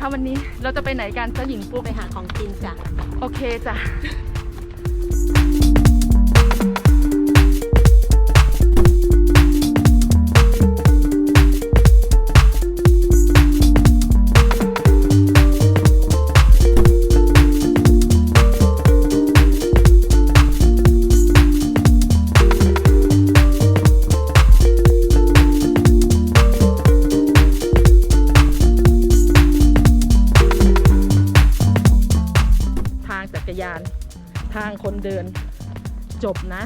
คะวันนี้ เราจะไปไหนกันเจ้าหญิงปุ๊กไปหาของกินจ้ะ โอเคจ้ะางคนเดินจบนะ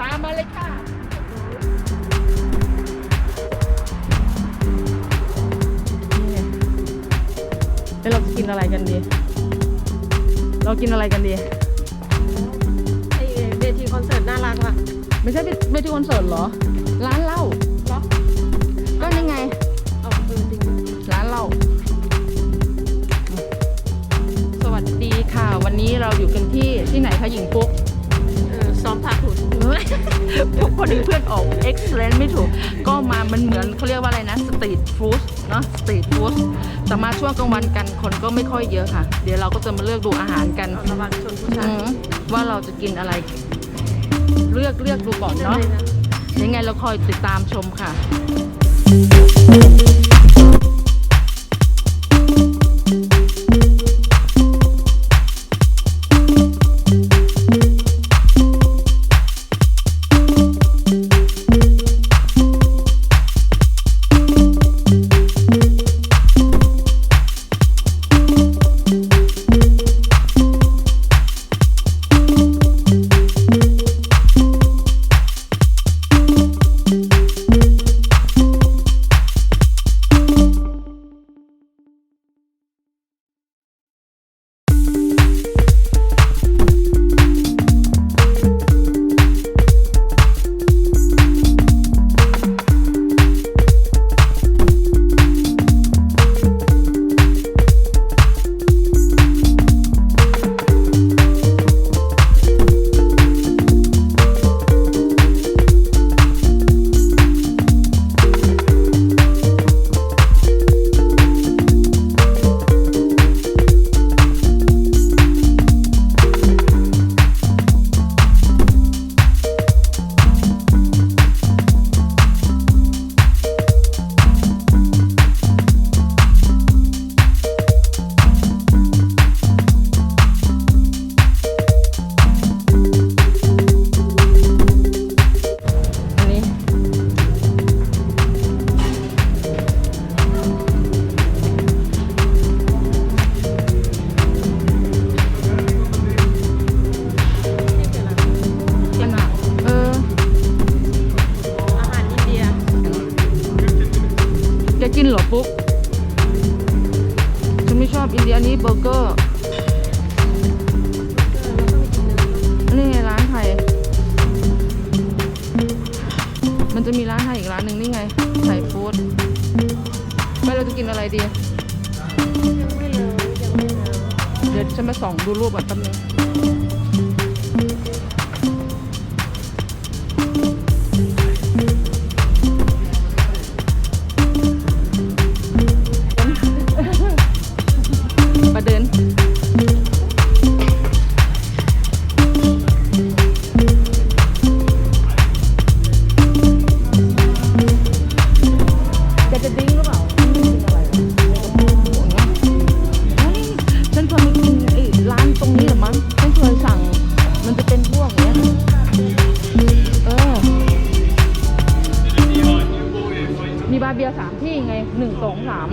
ตามมาเลยค่ะนี่ไงแล้วเราจะกินอะไรกันดี เรากินอะไรกันดีไอเวทีคอนเสิร์ตน่ารักว่ะ ไม่ใช่ไม่ที่คอนเสิร์ตเหรอ ร้านเหล้าเหรอ ก็นี่ไงเอาเออจริงร้านเหล้าสวัสดีค่ะ วันนี้เราอยู่กันที่ที่ไหนคะหญิงปุ๊กเออซ้อมพาถุนปุ๊กพอดีเพื่อนออก excellent ไม่ถูก ก็มามันเหมือนเขาเรียกว่าอะไรนะสตรีทฟู้ดเนาะสตรีทฟู้ดแต่มาช่วงกลางวันกันคนก็ไม่ค่อยเยอะค่ะ เดี๋ยวเราก็จะมาเลือกดูอาหารกันเอาระวังชนผู้ชาอืยมว่าเราจะกินอะไร เลือกเลือกดูก่อนเนาะยังไงเราคอยติดตามชมค่ะ อั จะกินเหรอปุ๊กฉันไม่ชอบอินเดียนี้เบอร์เกอร์นนี้ไงร้านไทย มันจะมีร้านไทยอีกร้านหนึ่งนี่ไงไทยฟู้ดไปเราจะกินอะไรดียังไม่เลยยังไม่เดี๋ยวฉันมาส่องดูรูปก่อนแป๊บนึง งสองสาม